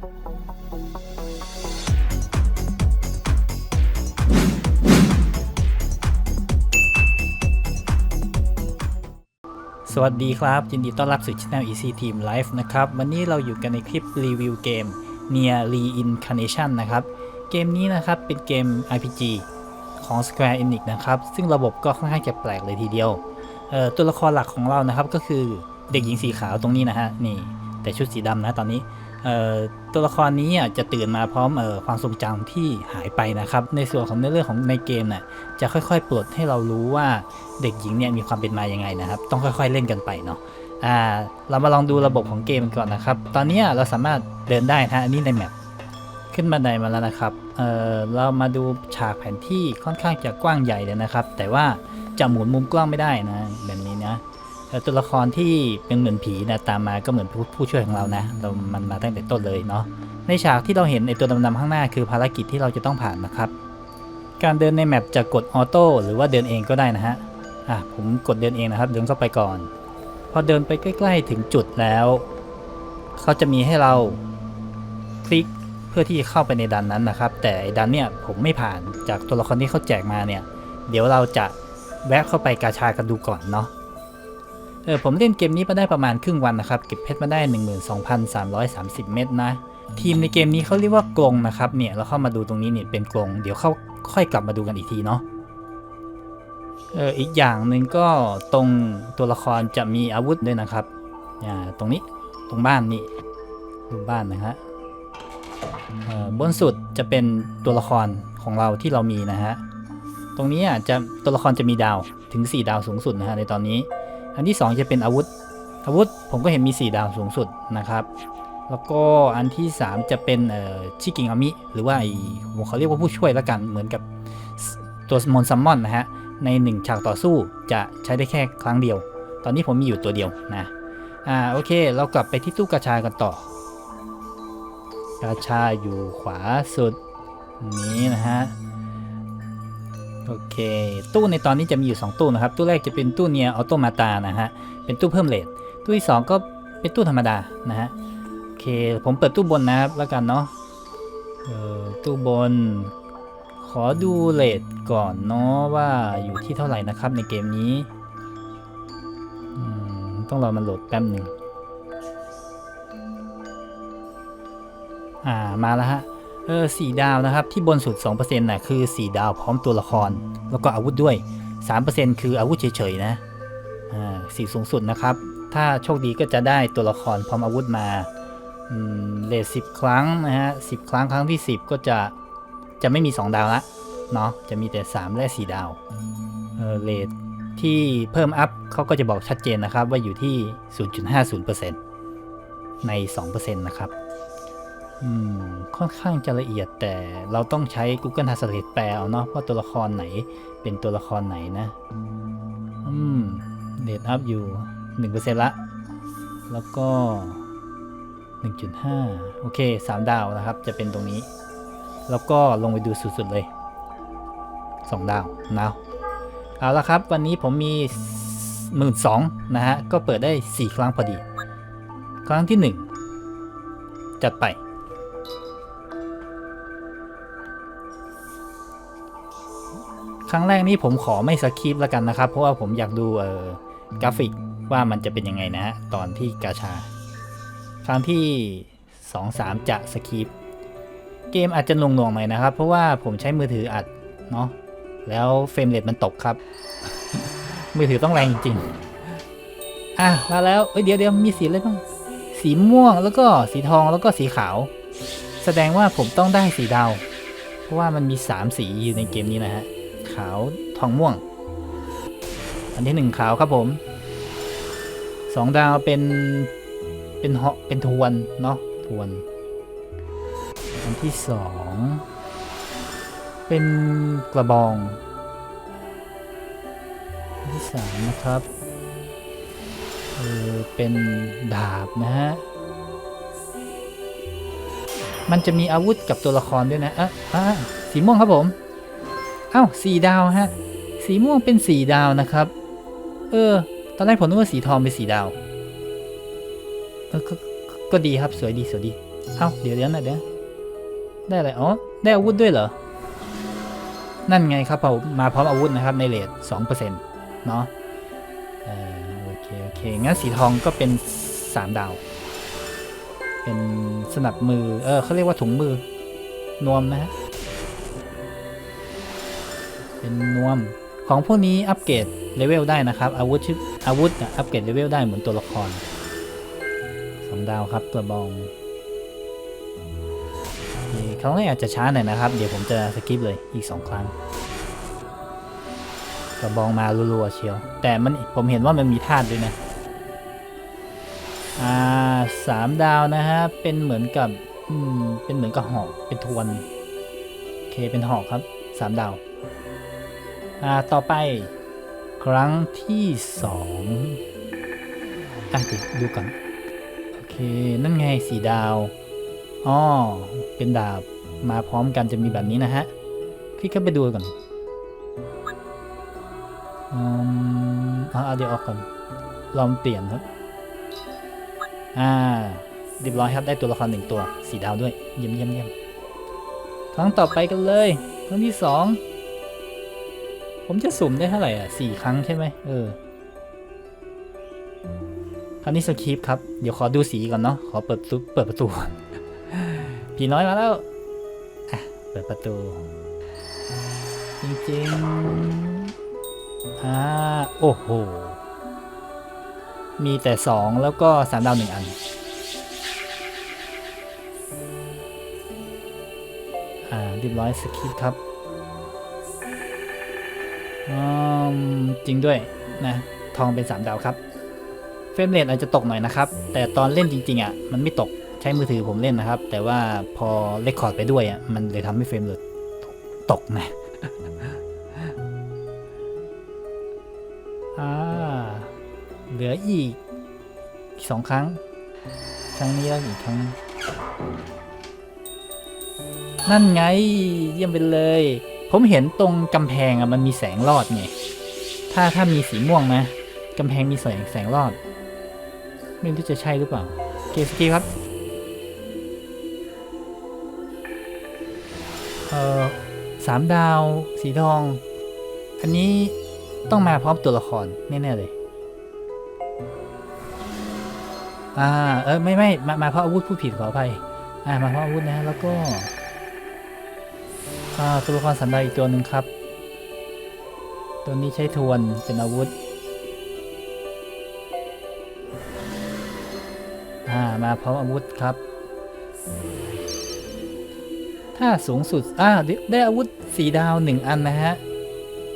สวัสดีครับ ยินดีต้อนรับสู่ช่อง Easy Team Live นะครับ วันนี้เราอยู่กันในคลิปรีวิวเกม Near Reincarnation นะครับ เกมนี้นะครับเป็นเกม RPG ของ Square Enix นะครับ ซึ่งระบบก็ค่อนข้างจะแปลกเลยทีเดียว ตัวละครหลักของเรานะครับก็คือเด็กหญิงสีขาวตรงนี้นะฮะนี่ แต่ชุดสีดำนะตอนนี้ ตัวละครนี้อะจะตื่นมาพร้อมออความทรงจำที่หายไปนะครับ ในส่วนของเนื้อเรื่องของในเกมน่ะจะค่อยๆปลดให้เรารู้ว่าเด็กหญิงเนี่ยมีความเป็นมายังไงนะครับ ต้องค่อยๆเล่นกันไปเนาะเรามาลองดูระบบของเกมก่อนนะครับ ตอนนี้เราสามารถเดินได้นะอันนี้ในแมปขึ้นบันไดมาแล้วนะครับเเรามาดูฉากแผนที่ค่อนข้างจะกว้างใหญ่เลยนะครับ แต่ว่าจะหมุนมุมกล้องไม่ได้นะแบบนี้นะ ตัวละครที่เป็นเหมือนผีนะตามมาก็เหมือนผู้ผู้ช่วยของเรานะเรามันมาตั้งแต่ต้นเลยเนาะในฉากที่เราเห็นไอตัวดำๆข้างหน้าคือภารกิจที่เราจะต้องผ่านนะครับ การเดินในแมปจะกดออโต้หรือว่าเดินเองก็ได้นะฮะอะผมกดเดินเองนะครับ เดินเข้าไปก่อน พอเดินไปใกล้ ๆ ถึงจุดแล้วเขาจะมีให้เราคลิกเพื่อที่จะเข้าไปในดันนั้นนะครับ แต่ดันเนี่ยผมไม่ผ่านจากตัวละครที่เขาแจกมาเนี่ย เดี๋ยวเราจะแวะเข้าไปกาชากันดูก่อนเนาะ ออผมเล่นเกมนี้มาได้ประมาณครึ่งวันนะครับ เก็บเพชรมาได้ 12,330 เม็ดนะ ทีมในเกมนี้เขาเรียกว่ากรงนะครับเนี่ยเราเข้ามาดูตรงนี้เนี่ยเป็นกรงเดี๋ยวเข้าค่อยกลับมาดูกันอีกทีเนาะเอออีกอย่างหนึ่งก็ตรงตัวละครจะมีอาวุธด้วยนะครับอ่าตรงนี้ตรงบ้านนี่รูปบ้านนะฮะเอ่อบนสุดจะเป็นตัวละครของเราที่เรามีนะฮะตรงนี้อะจะตัวละครจะมีดาวถึง 4 ดาวสูงสุดนะฮะในตอนนี้ อันที่ 2 จะเป็นอาวุธ อาวุธผมก็เห็นมี 4 ดาวสูงสุดนะครับ แล้วก็อันที่ 3 จะเป็นเอ่อชิกิงอามิ หรือว่าไอผมเขาเรียกว่าผู้ช่วยละกัน เหมือนกับตัวมอนซัมมอนนะฮะ ใน 1 ฉากต่อสู้จะใช้ได้แค่ครั้งเดียว ตอนนี้ผมมีอยู่ตัวเดียวนะ อ่าโอเค เรากลับไปที่ตู้กาชากันต่อกาชาอยู่ขวาสุดนี้นะฮะ โอเค ตู้ในตอนนี้จะมีอยู่ 2 ตู้นะครับ ตู้แรกจะเป็นตู้เนียออโตมาตานะฮะ เป็นตู้เพิ่มเลทตู้ที่ 2 ก็เป็นตู้ธรรมดานะฮะ โอเค ผมเปิดตู้บนนะครับแล้วกันเนาะเออตู้บน ขอดูเลทก่อนเนาะว่าอยู่ที่เท่าไหร่นะครับในเกมนี้ ต้องรอมันโหลดแป๊บหนึ่งอ่ามาแล้วฮะ เออสี่ดาวนะครับ ที่บนสุด 2%น่ะคือ 4 ดาวพร้อมตัวละคร แล้วก็อาวุธด้วย 3%คืออาวุธเฉยๆนะอ่าสีสูงสุดนะครับ ถ้าโชคดีก็จะได้ตัวละครพร้อมอาวุธมาเลทสิบครั้งนะฮะสิครั้งครั้งที่ 10 ก็จะจะไม่มี 2 ดาวละเนาะจะมีแต่ 3 และ 4 ดาวเออเลทที่เพิ่มอัพเขาก็จะบอกชัดเจนนะครับว่าอยู่ที่ 0.50%ใน 2%นะครับ อืม ค่อนข้างจะละเอียดแต่เราต้องใช้ Google Translate แปลเอาเนาะว่าตัวละครไหนเป็นตัวละครไหนนะ อืมเดทอัพอยู่1%ละ แล้วก็1.5โอเค3ดาวนะครับ จะเป็นตรงนี้ แล้วก็ลงไปดูสุดๆเลย2ดาวนะเอาละครับ วันนี้ผมมี12,000นะฮะ ก็เปิดได้4ครั้งพอดี ครั้งที่1จัดไป ครั้งแรกนี้ผมขอไม่สคริปต์แล้วกันนะครับ เพราะว่าผมอยากดูเอ่อกราฟิกว่ามันจะเป็นยังไงนะฮะตอนที่กาชา ครั้งที่ 2 3 จะสคริปต์เกมอาจจะหน่วงๆหน่อยนะครับ เพราะว่าผมใช้มือถืออัดเนาะแล้วเฟรมเรทมันตกครับ มือถือต้องแรงจริงๆอะมาแล้วเอ้ยเดี๋ยวเดี๋ยวมีสีอะไรบ้างสีม่วงแล้วก็สีทองแล้วก็สีขาว แสดงว่าผมต้องได้สีดาวเพราะว่ามันมี 3 สีอยู่ในเกมนี้นะฮะ ขาวทองม่วง อันที่หนึ่งขาวครับผมสองดาวเป็นเป็นเหาะเป็นทวนเนาะทวน อันที่สองเป็นกระบองอันที่สามนะครับเออเป็นดาบนะฮะมันจะมีอาวุธกับตัวละครด้วยนะอะอะสีม่วงครับผม อ้าวสีดาวฮะ สีม่วงเป็นสีดาวนะครับ เออ ตอนแรกผมนึกว่าสีทองเป็นสีดาว เออก็ก็ก็ดีครับ สวยดีสวยดี เอ้า เดี๋ยวเดี๋ยวนะเดี๋ยว ได้อะไร อ๋อ ได้อาวุธด้วยเหรอ นั่นไงครับผมมาพร้อมอาวุธนะครับในเลทสองเปอร์เซ็นต์เนาะโอเค โอเค งั้นสีทองก็เป็นสามดาว เป็นสนับมือ เออเขาเรียกว่าถุงมือ นวมนะฮะ เป็นนวม ของพวกนี้อัปเกรดเลเวลได้นะครับ อาวุธชื่ออาวุธอัปเกรดเลเวลได้เหมือนตัวละครสองดาวครับตัวบองเคครั้งแรกอาจจะช้าหน่อยนะครับ เดี๋ยวผมจะสกิปเลยอีกสองครั้งกระบองมารัวๆเชียว แต่มันผมเห็นว่ามันมีธาตุด้วยนะ อ่าสามดาวนะฮะ เป็นเหมือนกับ อืม เป็นเหมือนกับหอก เป็นทวน โอเค เป็นหอกครับสามดาว ต่อไปครั้งที่สองอะเดี๋ยวดูก่อน โอเค นั่นไงสีดาวอ๋อเป็นดาบมาพร้อมกันจะมีแบบนี้นะฮะ คลิกเข้าไปดูก่อนอืมอเอาเดี๋ยวออกก่อน ลองเปลี่ยนครับ อ่าเรียบร้อยครับได้ตัวละครหนึ่งตัว สีดาวด้วย เยี่ยมเยี่ยมเยี่ยมครั้งต่อไปกันเลย ครั้งที่สอง ผมจะสุ่มได้เท่าไหร่อะสี่ครั้งใช่ไหมเออ คราวนี้สคริปครับ เดี๋ยวขอดูสีก่อนเนาะ ขอเปิดประตูเปิดประตู ผีน้อยมาแล้วอะเปิดประตู จริงๆอ่าโอ้โห มีแต่สองแล้วก็สามดาวหนึ่งอันอ่าเรียบร้อยสคริปครับ จริงด้วยนะทองเป็นสามดาวครับ เฟรมเรทอาจจะตกหน่อยนะครับ แต่ตอนเล่นจริงๆอะมันไม่ตกใช้มือถือผมเล่นนะครับ แต่ว่าพอเรคคอร์ดไปด้วยอะมันเลยทำให้เฟรมเรทตกนะอ่าเหลืออีกสองครั้ง ครั้งนี้แล้วอีกครั้ง นั่นไงเยี่ยมไปเลย ผมเห็นตรงกำแพงอะมันมีแสงรอดไง ถ้าถ้ามีสีม่วงนะกำแพงมีแสงแสงรอด ไม่รู้จะใช่หรือเปล่า เกสกีครับ เอ่อสามดาว สีทอง อันนี้ต้องมาพร้อมตัวละคร แน่ ๆ เลย อ่า เออไม่ไม่มามาเพราะอาวุธผู้ผิดขออภัย อ่า มาเพราะอาวุธนะ แล้วก็ อ่าตัวละครสันดาอีกตัวหนึ่งครับ ตัวนี้ใช้ทวนเป็นอาวุธ อ่า มาพร้อมอาวุธครับ ถ้าสูงสุด อ่าได้ได้อาวุธสีดาวหนึ่งอันนะฮะ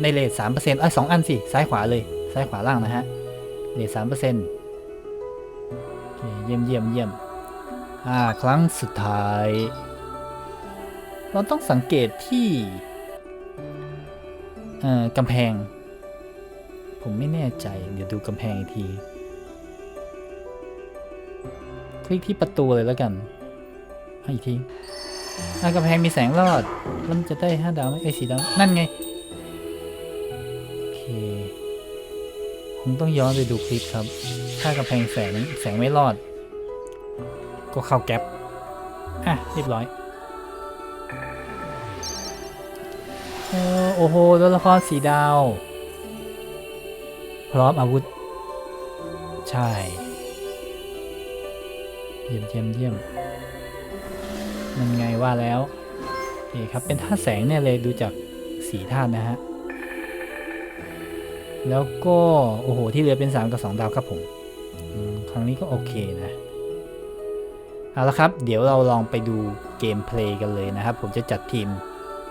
ในเลทสามเปอร์เซ็นต์อะสองอันสิ ซ้ายขวาเลย ซ้ายขวาล่างนะฮะ เลทสามเปอร์เซ็นต์เยี่ยมเยี่ยมเยี่ยม อ่า ครั้งสุดท้าย เราต้องสังเกตที่กำแพง ผมไม่แน่ใจ เดี๋ยวดูกำแพงอีกที คลิกที่ประตูเลยแล้วกันอีกทีอ่ากำแพงมีแสงรอดแล้วมันจะได้ห้าดาวไหมไอ้สีดาวนั่นไง โอเค ผมต้องย้อนไปดูคลิปครับ ถ้ากำแพงแสงแสงไม่รอด ก็เข้าแก๊ปอะเรียบร้อย โอ้โหตัวละครสีดาว พร้อมอาวุธ ใช่ เยี่ยมเยี่ยมเยี่ยมมันไงว่าแล้วโอเคครับ เป็นท่าแสงเนี่ยเลยดูจากสีธานะฮะ แล้วก็ โอ้โห ที่เหลือเป็น 3 กับ 2 ดาวครับผมมครั้งนี้ก็โอเคนะ เอาละครับ เดี๋ยวเราลองไปดูเกมเพลย์กันเลยนะครับ ผมจะจัดทีม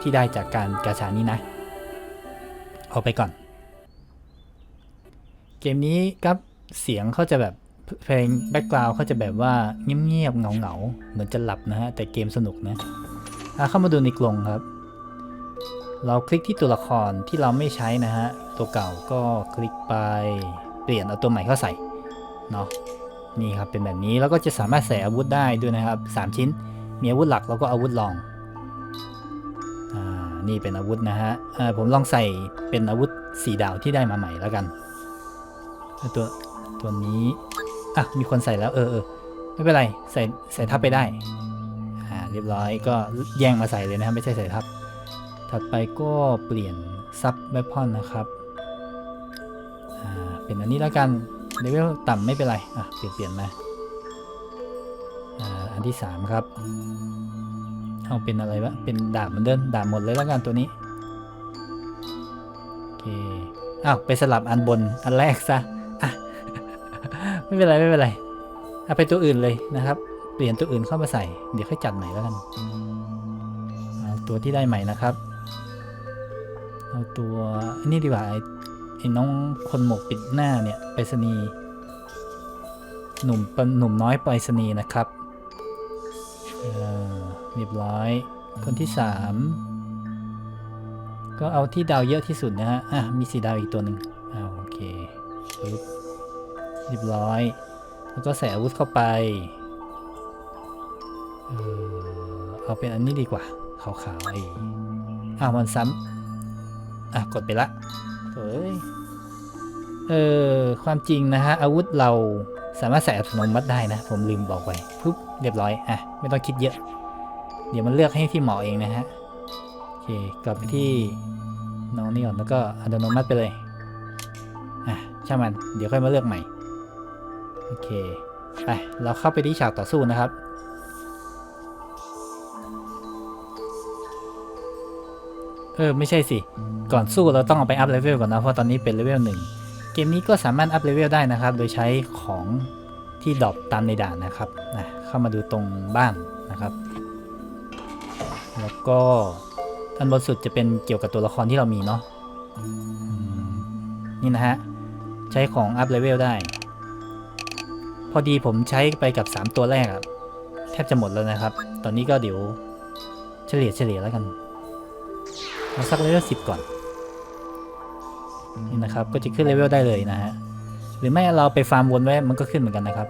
ที่ได้จากการกาชานี้นะ เอาไปก่อน เกมนี้ครับเสียงเขาจะแบบเพลงแบ็กกราวด์เขาจะแบบว่าเงียบๆเงาๆเหมือนจะหลับนะฮะ แต่เกมสนุกนะอะเข้ามาดูในกรงครับ เราคลิกที่ตัวละครที่เราไม่ใช้นะฮะ ตัวเก่าก็คลิกไปเปลี่ยนเอาตัวใหม่เข้าใส่เนาะนี่ครับเป็นแบบนี้แล้วก็จะสามารถใส่อาวุธได้ด้วยนะครับ 3 ชิ้น มีอาวุธหลักแล้วก็อาวุธรอง นี่เป็นอาวุธนะฮะอ่าผมลองใส่เป็นอาวุธสีดาวที่ได้มาใหม่แล้วกัน ตัวตัวนี้อะมีคนใส่แล้วเออเออไม่เป็นไรใส่ใส่ทับไปได้อ่าเรียบร้อยก็แย่งมาใส่เลยนะครับไม่ใช่ใส่ทับ ถัดไปก็เปลี่ยนซับเวพอนนะครับอ่าเป็นอันนี้แล้วกันเลเวลต่ำไม่เป็นไรอะเปลี่ยนเปลี่ยนมาอ่าอันที่ 3 ครับ เอาเป็นอะไรวะเป็นดาบเหมือนเดิมดาบหมดเลยแล้วกันตัวนี้โอเคอ้าวไปสลับอันบนอันแรกซะอะไม่เป็นไรไม่เป็นไรเอาไปตัวอื่นเลยนะครับ เปลี่ยนตัวอื่นเข้ามาใส่ เดี๋ยวค่อยจัดใหม่แล้วกันเอาตัวที่ได้ใหม่นะครับเอาตัวนนี้ดีกว่าไอ้ไอ้น้องคนหมกปิดหน้าเนี่ยไปรษณีย์หนุ่มปหนุ่มน้อยไปรษณีย์นะครับ เอ่อ เรียบร้อย คนที่สามก็เอาที่ดาวเยอะที่สุดนะฮะ อะ มีสีดาวอีกตัวหนึ่งอ่าโอเคปึ๊บเรียบร้อย แล้วก็ใส่อาวุธเข้าไป เออเอาเป็นอันนี้ดีกว่า ขาวๆไอ้อ้าวมันซ้ำอะ กดไปละเอ้ยเออความจริงนะฮะ อาวุธเราสามารถใส่อัตโนมัติได้นะ ผมลืมบอกไว้ปุ๊บเรียบร้อย อะ ไม่ต้องคิดเยอะ เดี๋ยวมันเลือกให้ที่เหมาะเองนะฮะ โอเค กลับไปที่น้องนี่ก่อนแล้วก็อัตโนมัติไปเลย อะ ช่างมัน เดี๋ยวค่อยมาเลือกใหม่ โอเค ไป เราเข้าไปที่ฉากต่อสู้นะครับเออไม่ใช่สิ ก่อนสู้เราต้องเอาไปอัพเลเวลก่อนนะ เพราะตอนนี้เป็นเลเวลหนึ่งเกมนี้ก็สามารถอัพเลเวลได้นะครับ โดยใช้ของที่ดรอปตามในด่านนะครับนะเข้ามาดูตรงบ้านนะครับ แล้วก็อันบนสุดจะเป็นเกี่ยวกับตัวละครที่เรามีเนาะอืมนี่นะฮะ ใช้ของอัพเลเวลได้ พอดีผมใช้ไปกับ 3 ตัวแรกอะแทบจะหมดแล้วนะครับ ตอนนี้ก็เดี๋ยวเฉลี่ยเฉลี่ยแล้วกันเอาสักเลเวลสิบก่อน นี่นะครับ ก็จะขึ้นเลเวลได้เลยนะฮะ หรือไม่เราไปฟาร์มวนไว้มันก็ขึ้นเหมือนกันนะครับ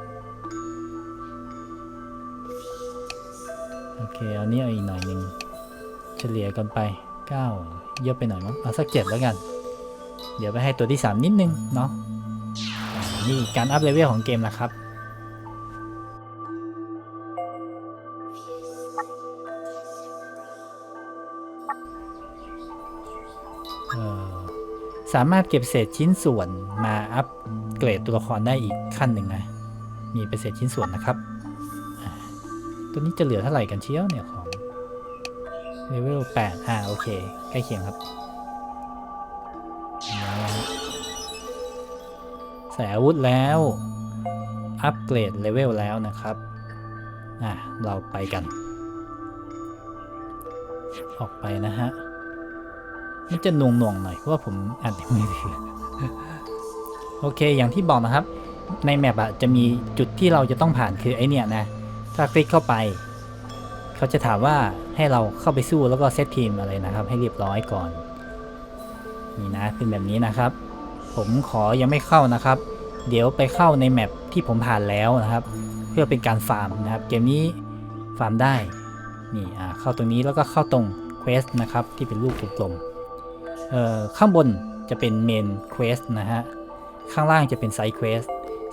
โอเค เอานี้เอาอีกหน่อยหนึ่งเฉลี่ยกันไป 9 เยอะไปหน่อยมั้งเอาสักเจ็ดแล้วกัน เดี๋ยวไปให้ตัวที่ 3 นิดนึงเนาะนี่การอัพเลเวลของเกมนะครับสามารถเก็บเศษชิ้นส่วนมาอัปเกรดตัวละครได้อีกขั้นหนึ่งนะ มีเป็นเศษชิ้นส่วนนะครับ ตัวนี้จะเหลือเท่าไหร่กันเชียวเนี่ยของเลเวล8อ่าโอเค ใกล้เคียงครับใส่อาวุธแล้ว อัปเกรดเลเวลแล้วนะครับ อะ เราไปกัน ออกไปนะฮะ มันจะหน่วงหน่วงหน่อยเพราะว่าผมอ่านในมือถือโอเคอย่างที่บอกนะครับ ในแมปอะจะมีจุดที่เราจะต้องผ่านคือไอเนี่ยนะ ถ้าคลิกเข้าไป เขาจะถามว่าให้เราเข้าไปสู้แล้วก็เซตทีมอะไรนะครับ ให้เรียบร้อยก่อน นี่นะเป็นแบบนี้นะครับ ผมขอยังไม่เข้านะครับ เดี๋ยวไปเข้าในแมปที่ผมผ่านแล้วนะครับ เพื่อเป็นการฟาร์มนะครับเกมนี้ฟาร์มได้นี่อ่าเข้าตรงนี้แล้วก็เข้าตรงเควสนะครับที่เป็นรูปกลมๆเอ่อข้างบนจะเป็นเมนเควสนะฮะข้างล่างจะเป็นไซ d ์เควส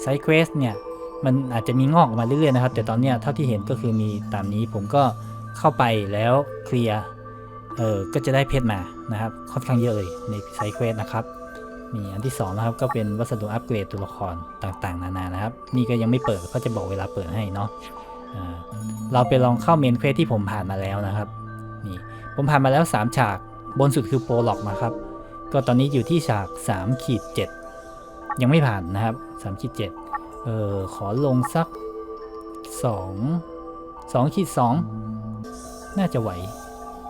ไซ d ์เควสเนี่ย มันอาจจะมีงอกออกมาเรื่อยๆนะครับ แต่ตอนเนี้ยเท่าที่เห็นก็คือมีตามนี้ผมก็เข้าไปแล้วเคลียร์เออก็จะได้เพชรมานะครับ ค่อนข้างเยอะเลยในไซเควสนะครับนี่อันที่สองนะครับก็เป็นวัสดุอัปเกรดตัวละครต่างๆ นานานะครับ นี่ก็ยังไม่เปิดเขาจะบอกเวลาเปิดให้เนาะเราไปลองเข้าเมนเควสที่ผมผ่านมาแล้วนะครับนี่ผมผ่านมาแล้ว 3 ฉากบนสุดคือโปรล็อกนะครับ ก็ตอนนี้อยู่ที่ฉาก3ขีด7ยังไม่ผ่านนะครับ3ขีด7 ออขอลงสักสองสองขีดสองน่าจะไหว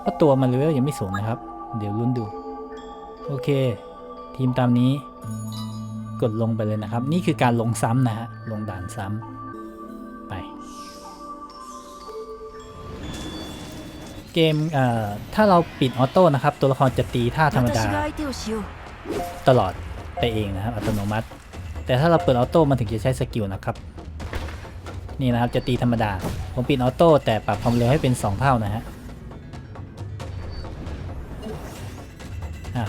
เพราะตัวมันเลยวยังไม่สูงนะครับ เดี๋ยวลุ้นดู โอเค ทีมตามนี้ กดลงไปเลยนะครับ นี่คือการลงซ้ำนะฮะ ลงด่านซ้ำไป เกมเอ่อถ้าเราปิดออโต้นะครับ ตัวละครจะตีท่าธรรมดา ตลอดไปเองนะครับ อัตโนมัติ แต่ถ้าเราเปิดออโต้มันถึงจะใช้สกิลนะครับ นี่นะครับจะตีธรรมดา ผมปิดออโต้แต่ปรับความเร็วให้เป็น 2 เท่านะฮะ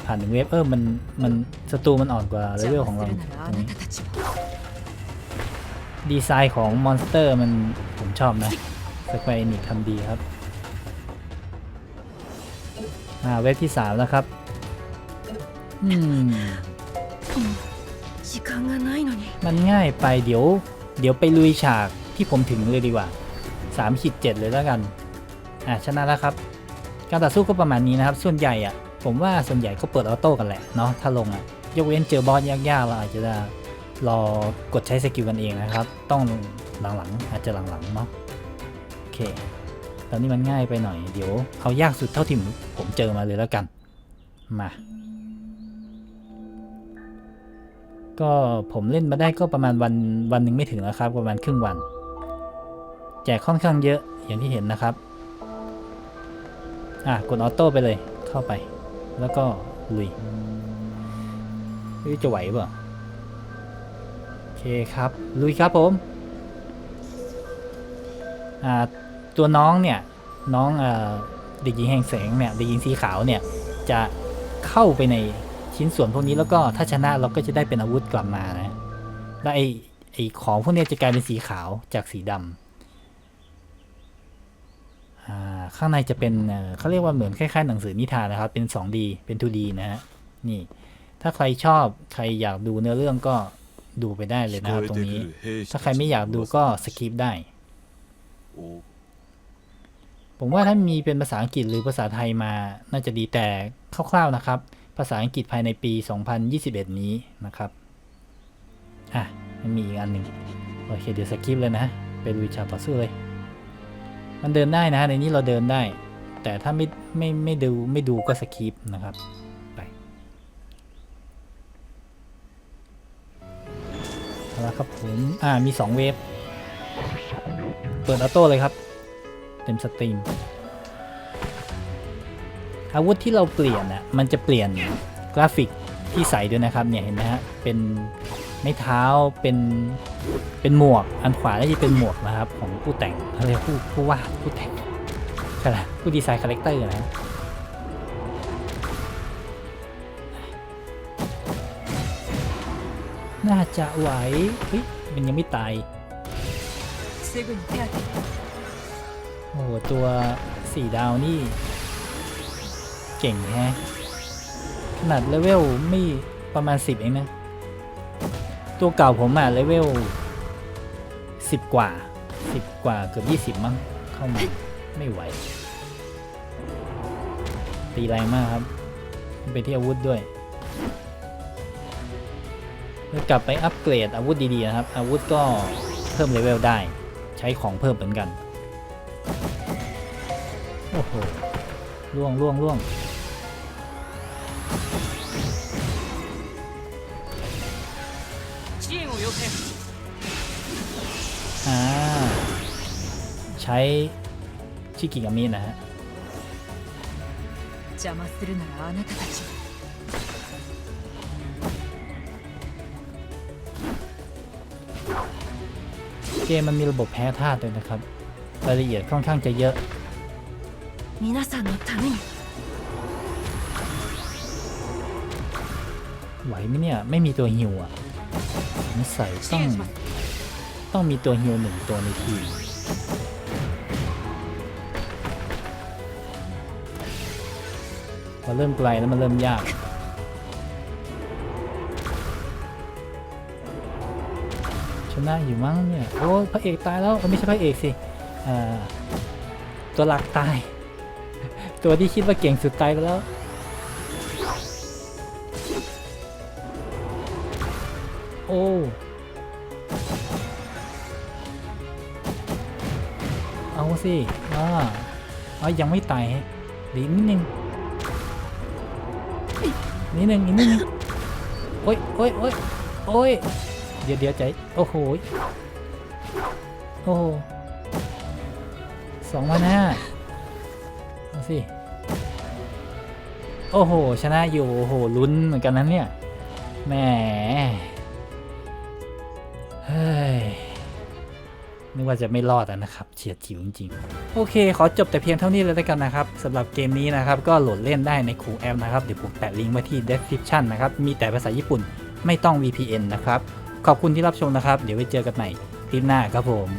ผ่านถึงเวฟเออมันมันศัตรูมันอ่อนกว่าเลเวลของเราตรงนี้ดีไซน์ของมอนสเตอร์มันผมชอบนะสแควร์นิกทำดีครับอ่าเวฟที่สามแล้วครับ อืม มันง่ายไปเดี๋ยว เดี๋ยวไปลุยฉากที่ผมถึงเลยดีกว่า3ขีด7เลยแล้วกัน อะชนะแล้วครับ การต่อสู้ก็ประมาณนี้นะครับ ส่วนใหญ่อะผมว่าส่วนใหญ่ก็เปิดออโต้กันแหละเนาะถ้าลงอะยกเว้นเจอบอสยากๆเราอาจจะรอกดใช้สกิลกันเองนะครับ ต้องหลังๆอาจจะหลังๆเนาะโอเค ตอนนี้มันง่ายไปหน่อยเดี๋ยวเอายากสุดเท่าที่ผมเจอมาเลยแล้วกัน มา ก็ผมเล่นมาได้ก็ประมาณวันวันหนึ่งไม่ถึงแล้วครับ ประมาณครึ่งวัน แจกค่อนข้างเยอะอย่างที่เห็นนะครับ อะกดออโต้ไปเลยเข้าไป แล้วก็ลุยจะไหวเปล่าโอเคครับ ลุยครับผมอ่าตัวน้องเนี่ยน้องเอ่อเด็กหญิงแห่งแสงเนี่ยเด็กหญิงสีขาวเนี่ยจะเข้าไปใน ชิ้นส่วนพวกนี้แล้วก็ถ้าชนะเราก็จะได้เป็นอาวุธกลับมานะแล้วไอ้ไอ้ของพวกนี้จะกลายเป็นสีขาวจากสีดำข้างในจะเป็นเขาเรียกว่าเหมือนคล้ายๆหนังสือนิทานนะครับ เป็น 2D เป็น 2D นะฮะนี่ถ้าใครชอบใครอยากดูเนื้อเรื่องก็ดูไปได้เลยนะครับตรงนี้ ถ้าใครไม่อยากดูก็สคิปได้ ผมว่าถ้ามีเป็นภาษาอังกฤษหรือภาษาไทยมาน่าจะดีแต่คร่าวๆนะครับ ภาษาอังกฤษภายในปี 2021 นี้นะครับอะมันมีอีกอันหนึ่งโอเคเดี๋ยวสกิปเลยนะไปลุยฉาต่อสู้เลย มันเดินได้นะในนี้เราเดินได้ แต่ถ้าไม่ไม่ไม่ดูไม่ดูก็สกิปนะครับไปเอาละครับผมอ่ามี 2 เวฟเปิดออโต้เลยครับ เต็มสตรีม อาวุธที่เราเปลี่ยนอะมันจะเปลี่ยนกราฟิกที่ใส่ด้วยนะครับเนี่ยเห็นไหมฮะเป็นไม้เท้าเป็นเป็นหมวกอันขวาน่าจะเป็นหมวกนะครับของผู้แต่งอะไรผู้ผู้วาดผู้แต่งใช่ไหมผู้ดีไซน์คาแรคเตอร์นะน่าจะไหวเฮ้ยมันยังไม่ตายโอ้โหตัวสี่ดาวนี่ เก่งแฮะ ขนาดเลเวลไม่ประมาณ 10 เองนะ ตัวเก่าผมอะเลเวล 10 กว่า 10 กว่าเกือบ 20 มั้งเข้ามา ไม่ไหว ตีแรงมากครับ ไปที่อาวุธด้วยกลับไปอัปเกรดอาวุธดีๆนะครับ อาวุธก็เพิ่มเลเวลได้ ใช้ของเพิ่มเหมือนกัน โอ้โหล่วงล่วงล่วง 支援を要請 อ่า ใช้ชิกิกามินะฮะ 邪魔するならあなたたち เกมมันมีระบบแพ้ธาตุด้วยนะครับ รายละเอียดค่อนข้างจะเยอะ 皆さんのために ไหวไหมเนี่ย ไม่มีตัวฮิวอ่ะ งสัยต้อง ต้องมีตัวฮิวหนึ่งตัวในทีมพอเริ่มไกลแล้วมันเริ่มยากชนะอยู่มั้งเนี่ยโอ้พระเอกตายแล้วไม่ใช่พระเอกสิตัวหลักตาย ตัวที่คิดว่าเก่งสุดตายแล้ว โอ้เอาสิอ่าเอายังไม่ตายดีนิดนึงนิดนึงอีกนิดนึงโอ้ยโอ้ยโอ้ยโอ้ยเดี๋ยวเดี๋ยวใจ โอ้โห โอ้สองพันห้าเอาสิ โอ้โห ชนะอยู่ โอ้โห ลุ้นเหมือนกันนะเนี่ย แหม เฮ้ยนึกว่าจะไม่รอดนะครับเฉียดฉิวจริงๆ โอเค ขอจบแต่เพียงเท่านี้เลยแล้วกันนะครับสำหรับเกมนี้นะครับ ก็โหลดเล่นได้ในคูแอปนะครับ เดี๋ยวผมแปะลิงก์ไว้ที่ description นะครับ มีแต่ภาษาญี่ปุ่นไม่ต้อง VPN นะครับ ขอบคุณที่รับชมนะครับ เดี๋ยวไว้เจอกันใหม่คลิปหน้าครับผม